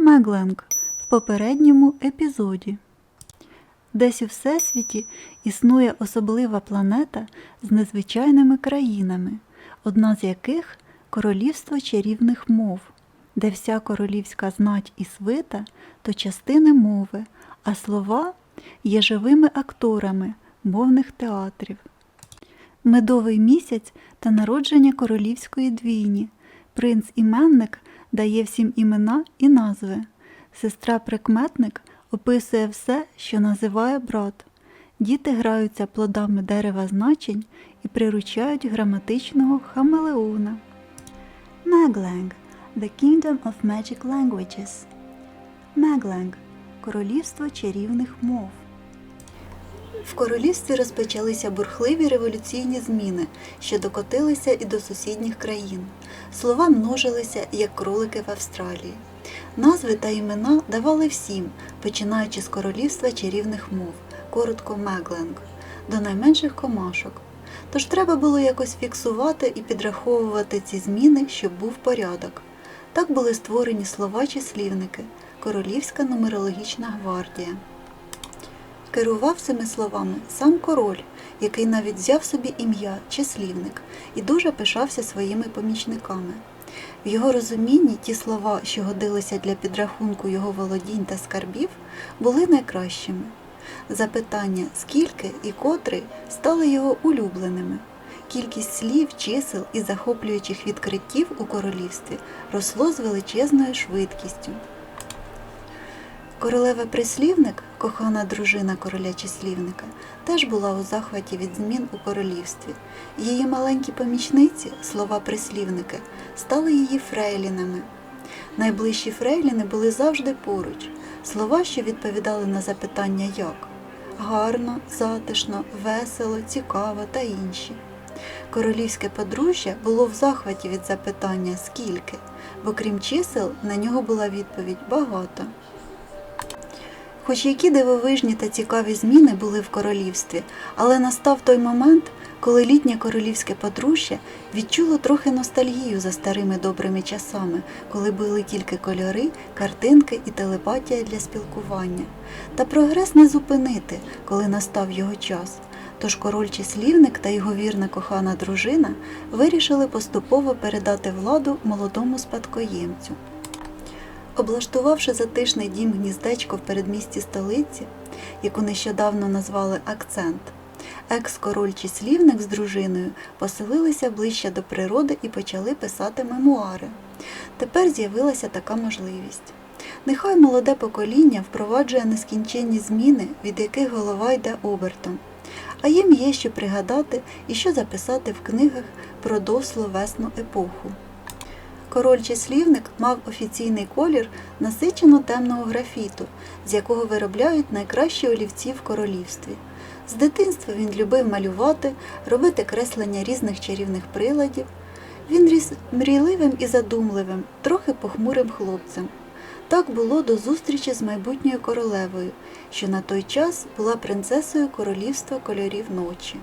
Мегленг в попередньому епізоді. Десь у Всесвіті існує особлива планета з незвичайними країнами, одна з яких королівство чарівних мов, де вся королівська знать і свита то частини мови, а слова є живими акторами мовних театрів. Медовий місяць та народження королівської двійні. Принц іменник дає всім імена і назви. Сестра прикметник описує все, що називає брат. Діти граються плодами дерева значень і приручають граматичного хамелеона. Мегленг The Kingdom of Magic Languages Мегленг Королівство чарівних мов. В королівстві розпочалися бурхливі революційні зміни, що докотилися і до сусідніх країн. Слова множилися, як кролики в Австралії. Назви та імена давали всім, починаючи з королівства чарівних мов, коротко Мегленг, до найменших комашок. Тож треба було якось фіксувати і підраховувати ці зміни, щоб був порядок. Так були створені слова числівники, Королівська нумерологічна гвардія. Керував цими словами сам король, який навіть взяв собі ім'я числівник і дуже пишався своїми помічниками. В його розумінні ті слова, що годилися для підрахунку його володінь та скарбів, були найкращими. Запитання скільки і котрий стали його улюбленими. Кількість слів, чисел і захоплюючих відкриттів у королівстві росло з величезною швидкістю. Королева прислівник, кохана дружина короля числівника, теж була у захваті від змін у королівстві. Її маленькі помічниці, слова прислівники, стали її фрейлінами. Найближчі фрейліни були завжди поруч, слова, що відповідали на запитання як гарно, затишно, весело, цікаво та інші. Королівське подружжя було в захваті від запитання скільки, бо крім чисел на нього була відповідь багато. Хоч які дивовижні та цікаві зміни були в королівстві, але настав той момент, коли літнє королівське подружжя відчуло трохи ностальгію за старими добрими часами, коли були тільки кольори, картинки і телепатія для спілкування. Та прогрес не зупинити, коли настав його час. Тож король числівник та його вірна кохана дружина вирішили поступово передати владу молодому спадкоємцю. Облаштувавши затишний дім гніздечко в передмісті столиці, яку нещодавно назвали Акцент, екс-король числівник з дружиною поселилися ближче до природи і почали писати мемуари. Тепер з'явилася така можливість. Нехай молоде покоління впроваджує нескінченні зміни, від яких голова йде обертом, а їм є що пригадати і що записати в книгах про дословесну епоху. Король числівник мав офіційний колір насичено темного графіту, з якого виробляють найкращі олівці в королівстві. З дитинства він любив малювати, робити креслення різних чарівних приладів. Він ріс мрійливим і задумливим, трохи похмурим хлопцем. Так було до зустрічі з майбутньою королевою, що на той час була принцесою королівства кольорів ночі.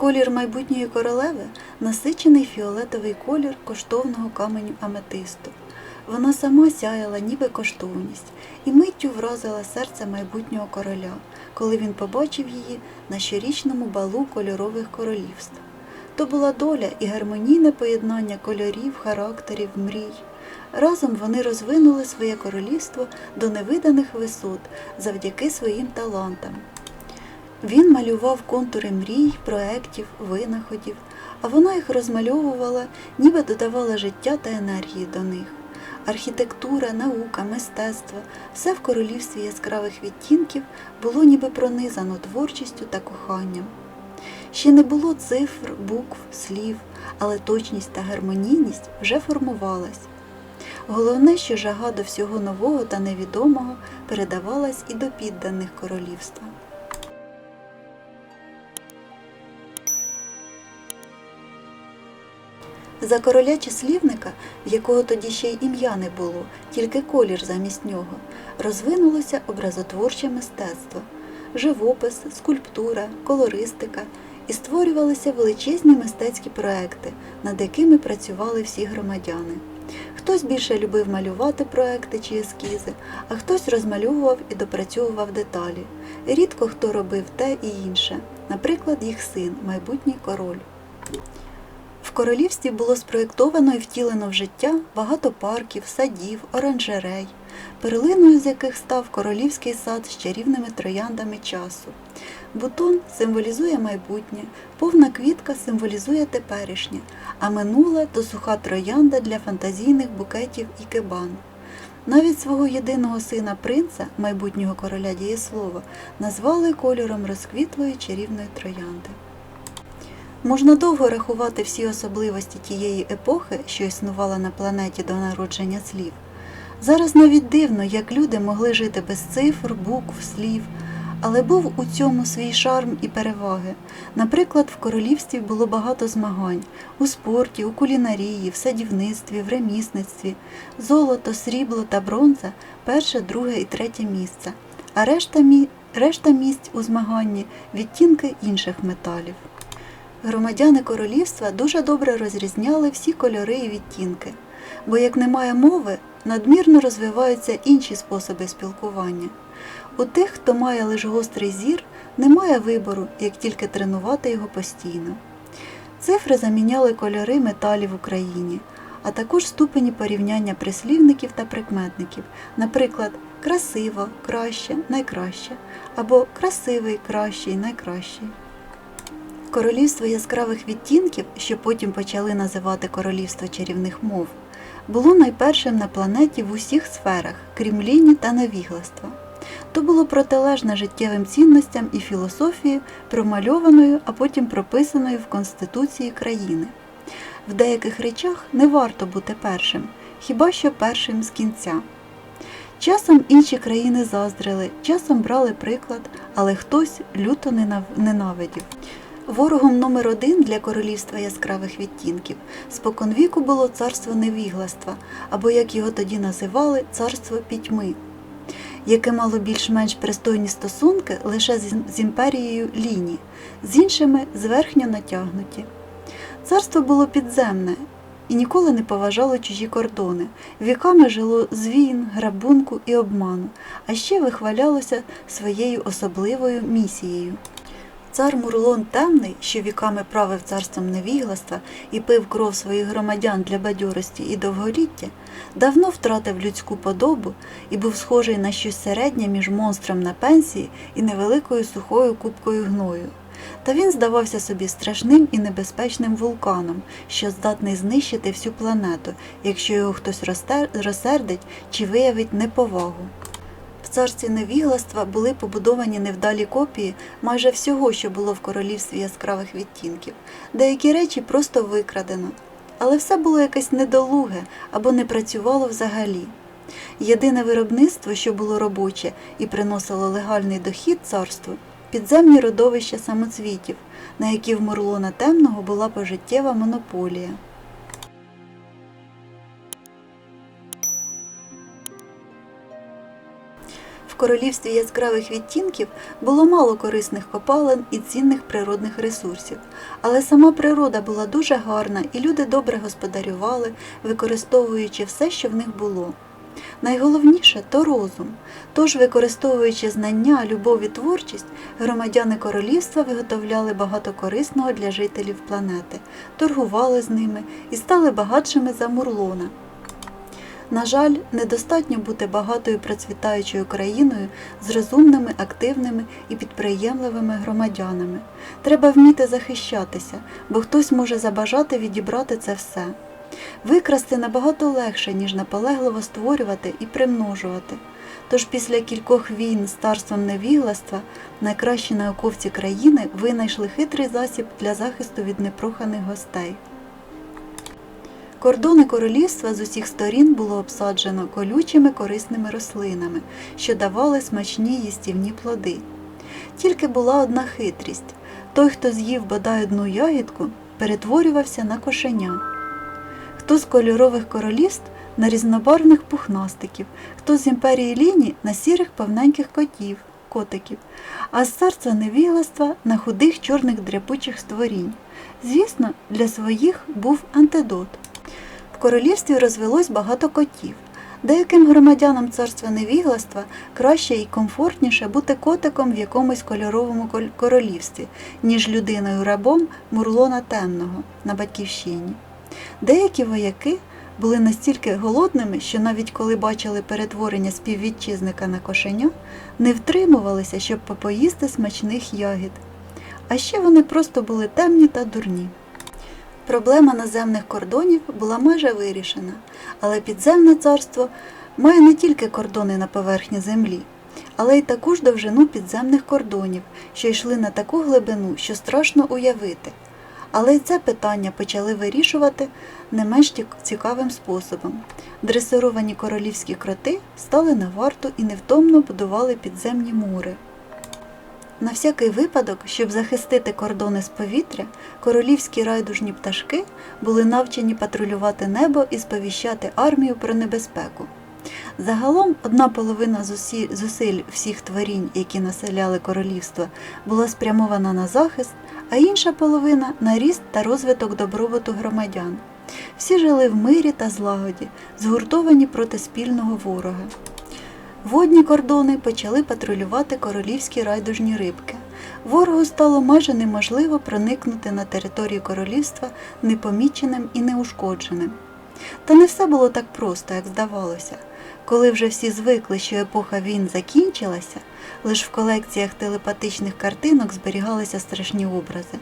Колір майбутньої королеви насичений фіолетовий колір коштовного каменю аметисту. Вона сама сяяла, ніби коштовність, і миттю вразила серце майбутнього короля, коли він побачив її на щорічному балу кольорових королівств. То була доля і гармонійне поєднання кольорів, характерів, мрій. Разом вони розвинули своє королівство до невиданих висот завдяки своїм талантам. Він малював контури мрій, проєктів, винаходів, а вона їх розмальовувала, ніби додавала життя та енергії до них. Архітектура, наука, мистецтво все в королівстві яскравих відтінків було ніби пронизано творчістю та коханням. Ще не було цифр, букв, слів, але точність та гармонійність вже формувалась. Головне, що жага до всього нового та невідомого передавалась і до підданих королівства. За короля числівника, в якого тоді ще й ім'я не було, тільки колір замість нього, розвинулося образотворче мистецтво, живопис, скульптура, колористика і створювалися величезні мистецькі проекти, над якими працювали всі громадяни. Хтось більше любив малювати проекти чи ескізи, а хтось розмальовував і допрацьовував деталі. Рідко хто робив те і інше, наприклад, їх син, майбутній король. Королівстві було спроєктовано і втілено в життя багато парків, садів, оранжерей, перлиною з яких став королівський сад з чарівними трояндами часу. Бутон символізує майбутнє, повна квітка символізує теперішнє, а минуле то суха троянда для фантазійних букетів і кибан. Навіть свого єдиного сина принца, майбутнього короля дієслова, назвали кольором розквітлої чарівної троянди. Можна довго рахувати всі особливості тієї епохи, що існувала на планеті до народження слів. Зараз навіть дивно, як люди могли жити без цифр, букв, слів, але був у цьому свій шарм і переваги. Наприклад, в королівстві було багато змагань у спорті, у кулінарії, в садівництві, в ремісництві, золото, срібло та бронза перше, друге і третє місце, а решта, мі... решта місць у змаганні відтінки інших металів. Громадяни королівства дуже добре розрізняли всі кольори і відтінки, бо як немає мови, надмірно розвиваються інші способи спілкування. У тих, хто має лише гострий зір, немає вибору, як тільки тренувати його постійно. Цифри заміняли кольори металів в Україні, а також ступені порівняння прислівників та прикметників, наприклад, красиво, краще, найкраще або красивий, кращий, найкращий. Королівство яскравих відтінків, що потім почали називати королівство чарівних мов, було найпершим на планеті в усіх сферах, крім ліні та невігластва. То було протилежне життєвим цінностям і філософії, промальованою, а потім прописаною в Конституції країни. В деяких речах не варто бути першим, хіба що першим з кінця. Часом інші країни заздрили, часом брали приклад, але хтось люто ненавидів. Ворогом номер один для королівства яскравих відтінків споконвіку було царство невігластва, або, як його тоді називали, царство пітьми, яке мало більш-менш пристойні стосунки лише з імперією Ліні, з іншими зверхньо натягнуті. Царство було підземне і ніколи не поважало чужі кордони, віками жило з грабунку і обману, а ще вихвалялося своєю особливою місією. Цар Мурлон Темний, що віками правив царством невігластва і пив кров своїх громадян для бадьорості і довголіття, давно втратив людську подобу і був схожий на щось середнє між монстром на пенсії і невеликою сухою купкою гною. Та він здавався собі страшним і небезпечним вулканом, що здатний знищити всю планету, якщо його хтось розсердить чи виявить неповагу. Царстві невігластва були побудовані невдалі копії майже всього, що було в королівстві яскравих відтінків. Деякі речі просто викрадено. Але все було якесь недолуге або не працювало взагалі. Єдине виробництво, що було робоче і приносило легальний дохід царству підземні родовища самоцвітів, на які в Мурлона Темного була пожиттєва монополія. Королівстві яскравих відтінків було мало корисних копалин і цінних природних ресурсів, але сама природа була дуже гарна і люди добре господарювали, використовуючи все, що в них було. Найголовніше то розум. Тож, використовуючи знання, любов і творчість, громадяни королівства виготовляли багато корисного для жителів планети, торгували з ними і стали багатшими за Мурлона. На жаль, недостатньо бути багатою процвітаючою країною з розумними, активними і підприємливими громадянами. Треба вміти захищатися, бо хтось може забажати відібрати це все. Викрасти набагато легше, ніж наполегливо створювати і примножувати. Тож після кількох війн з царством невігластва найкращі науковці країни винайшли хитрий засіб для захисту від непроханих гостей. Кордони королівства з усіх сторін було обсаджено колючими корисними рослинами, що давали смачні їстівні плоди. Тільки була одна хитрість той, хто з'їв бодай одну ягідку, перетворювався на кошеня. Хто з кольорових королівств на різнобарвних пухнастиків, хто з імперії ліні на сірих повненьких котів, котиків, а з царства невігластва на худих чорних дряпучих створінь. Звісно, для своїх був антидот. Королівстві розвелось багато котів. Деяким громадянам царства невігластва краще і комфортніше бути котиком в якомусь кольоровому королівстві, ніж людиною рабом Мурлона Темного на батьківщині. Деякі вояки були настільки голодними, що навіть коли бачили перетворення співвітчизника на кошеня, не втримувалися, щоб попоїсти смачних ягід. А ще вони просто були темні та дурні. Проблема наземних кордонів була майже вирішена, але підземне царство має не тільки кордони на поверхні землі, але й таку ж довжину підземних кордонів, що йшли на таку глибину, що страшно уявити. Але й це питання почали вирішувати не менш цікавим способом. Дресировані королівські кроти стали на варту і невтомно будували підземні мури. На всякий випадок, щоб захистити кордони з повітря, королівські райдужні пташки були навчені патрулювати небо і сповіщати армію про небезпеку. Загалом одна половина зусиль всіх творінь, які населяли королівство, була спрямована на захист, а інша половина на ріст та розвиток добробуту громадян. Всі жили в мирі та злагоді, згуртовані проти спільного ворога. Водні кордони почали патрулювати королівські райдужні рибки. Ворогу стало майже неможливо проникнути на територію королівства непоміченим і неушкодженим. Та не все було так просто, як здавалося. Коли вже всі звикли, що епоха війн закінчилася, лише в колекціях телепатичних картинок зберігалися страшні образи.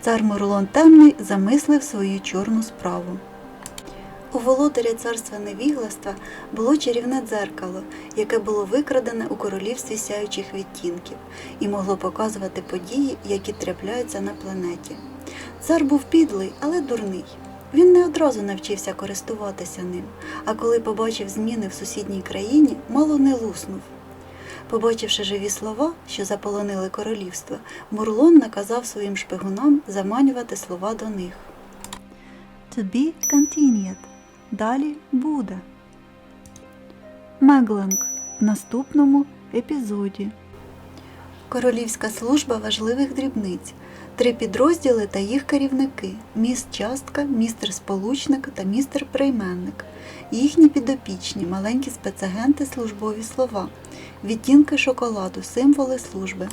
Цар Мурлон Темний замислив свою чорну справу. У володаря царства невігластва було чарівне дзеркало, яке було викрадене у королівстві сяючих відтінків і могло показувати події, які трапляються на планеті. Цар був підлий, але дурний. Він не одразу навчився користуватися ним, а коли побачив зміни в сусідній країні, мало не луснув. Побачивши живі слова, що заполонили королівство, Мурлон наказав своїм шпигунам заманювати слова до них. To be continued. Далі буде. Меглинг в наступному епізоді. Королівська служба важливих дрібниць. Три підрозділи та їх керівники міст частка, містер сполучник та містер прийменник. Їхні підопічні, маленькі спецагенти, службові слова, відтінки шоколаду, символи служби.